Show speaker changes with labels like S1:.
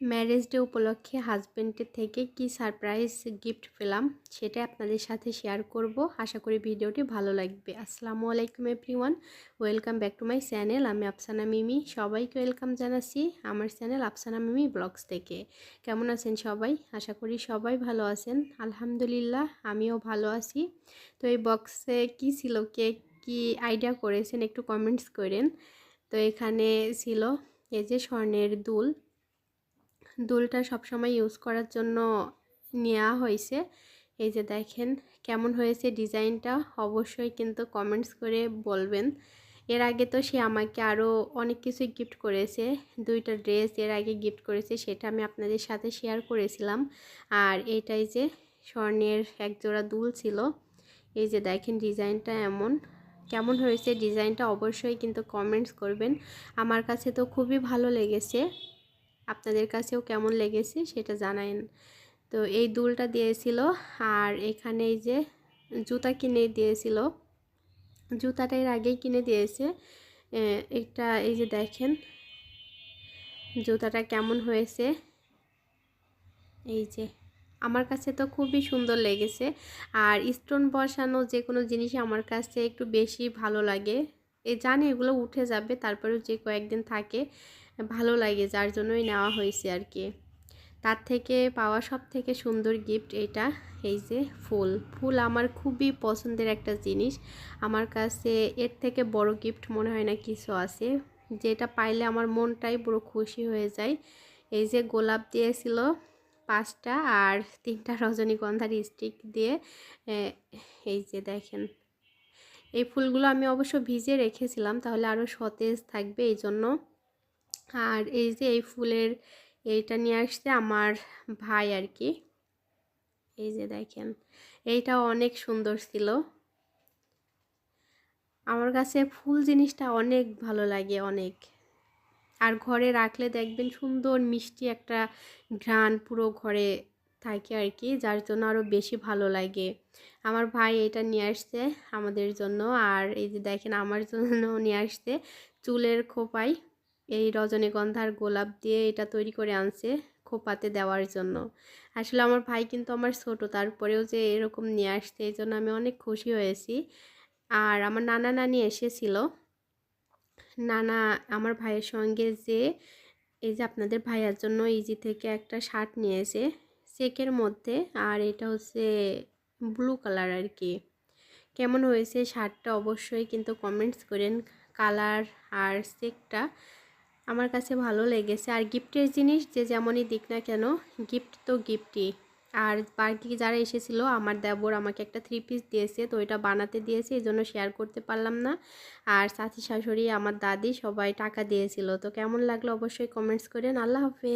S1: Marriage day উপলক্ষে হাজব্যান্ডের থেকে কি সারপ্রাইজ গিফট পেলাম সেটা আপনাদের সাথে শেয়ার করব। আশা করি ভিডিওটি ভালো লাগবে। আসসালামু আলাইকুম everyone. Welcome back to my channel. আমি আফসানা মিমি। সবাইকে ওয়েলকাম জানাচ্ছি আমার চ্যানেল আফসানা মিমি ব্লগস থেকে। কেমন আছেন সবাই? আশা করি সবাই ভালো আছেন। আলহামদুলিল্লাহ, আমিও ভালো আছি। তো এই বক্সে কি ছিল, কে কি আইডিয়া করেছেন একটু কমেন্টস করেন। তো এখানে ছিল এই যে স্বর্ণের দুল। দুলটা সবসময় ইউজ করার জন্য নেওয়া হয়েছে। এই যে দেখেন কেমন হয়েছে ডিজাইনটা, অবশ্যই কিন্তু কমেন্টস করে বলবেন। এর আগে তো সে আমাকে আরও অনেক কিছু গিফট করেছে, দুইটা ড্রেস এর আগে গিফট করেছে সেটা আমি আপনাদের সাথে শেয়ার করেছিলাম। আর এটাই যে স্বর্ণের এক জোড়া দুল ছিল, এই যে দেখেন ডিজাইনটা এমন। কেমন হয়েছে ডিজাইনটা অবশ্যই কিন্তু কমেন্টস করবেন। আমার কাছে তো খুবই ভালো লেগেছে। আপনাদের কাছেও কেমন লেগেছে সেটা জানায়েন। তো এই দুলটা দিয়েছিল আর এখানে এই যে জুতা কিনে দিয়েছিল। জুতাটা এর আগেই কিনে দিয়েছে। এটা এই যে দেখেন জুতাটা কেমন হয়েছে। এই যে আমার কাছে তো খুবই সুন্দর লেগেছে। আর স্টোন বসানো যে কোনো জিনিসই আমার কাছে একটু বেশি ভালো লাগে। এ জানি এগুলো উঠে যাবে, তারপরেও যে কয়েকদিন থাকে ভালো লাগে, যার জন্যই নেওয়া হয়েছে আর কি তার থেকে পাওয়া সব থেকে সুন্দর গিফট এটা, এই যে ফুল। ফুল আমার খুবই পছন্দের একটা জিনিস। আমার কাছে এর থেকে বড় গিফট মনে হয় না কিছু আছে। যেটা পাইলে আমার মনটাই পুরো খুশি হয়ে যায়। এই যে গোলাপ দিয়েছিল পাঁচটা আর তিনটা রজনীগন্ধার স্টিক দিয়ে এই যে দেখেন। এই ফুলগুলো আমি অবশ্য ভিজে রেখেছিলাম, তাহলে আরও সতেজ থাকবে, এই জন্য আর এই যে এই ফুলের এইটা নিয়ে আসছে আমার ভাই আর কি এই যে দেখেন এইটা অনেক সুন্দর ছিল। আমার কাছে ফুল জিনিসটা অনেক ভালো লাগে, অনেক। আর ঘরে রাখলে দেখবেন সুন্দর মিষ্টি একটা ঘ্রাণ পুরো ঘরে থাকে আর কি যার জন্য আরও বেশি ভালো লাগে। আমার ভাই এটা নিয়ে আসছে আমাদের জন্য, আর এই যে দেখেন আমার জন্য নিয়ে আসছে চুলের খোপাই এই রজনীগন্ধার গোলাপ দিয়ে এটা তৈরি করে আনছে খোপাতে দেওয়ার জন্য। আসলে আমার ভাই কিন্তু আমার ছোট, তারপরেও যে এরকম নিয়ে আসছে এই জন্য আমি অনেক খুশি হয়েছি। আর আমার নানা নানি এসেছিল। নানা আমার ভাইয়ের সঙ্গে যে এই যে আপনাদের ভাইয়ার জন্য ইজি থেকে একটা শার্ট নিয়েছে, চেকের মধ্যে, আর এটা হচ্ছে ব্লু কালার আর কি। কেমন হয়েছে শার্টটা অবশ্যই কিন্তু কমেন্টস করেন, কালার আর চেকটা। আমার কাছে ভালো লেগেছে। আর গিফটের জিনিস যে যেমনই দিক না কেন, গিফট তো গিফটই। আর বাড়িতে যারা এসেছিল, আমার দেবর আমাকে একটা থ্রি পিস দিয়েছে, তো এটা বানাতে দিয়েছে, এই জন্য শেয়ার করতে পারলাম না। আর সাথী শাশুড়ি, আমার দাদি সবাই টাকা দিয়েছিল। তো কেমন লাগল অবশ্যই কমেন্টস করেন। আল্লাহ হাফেজ।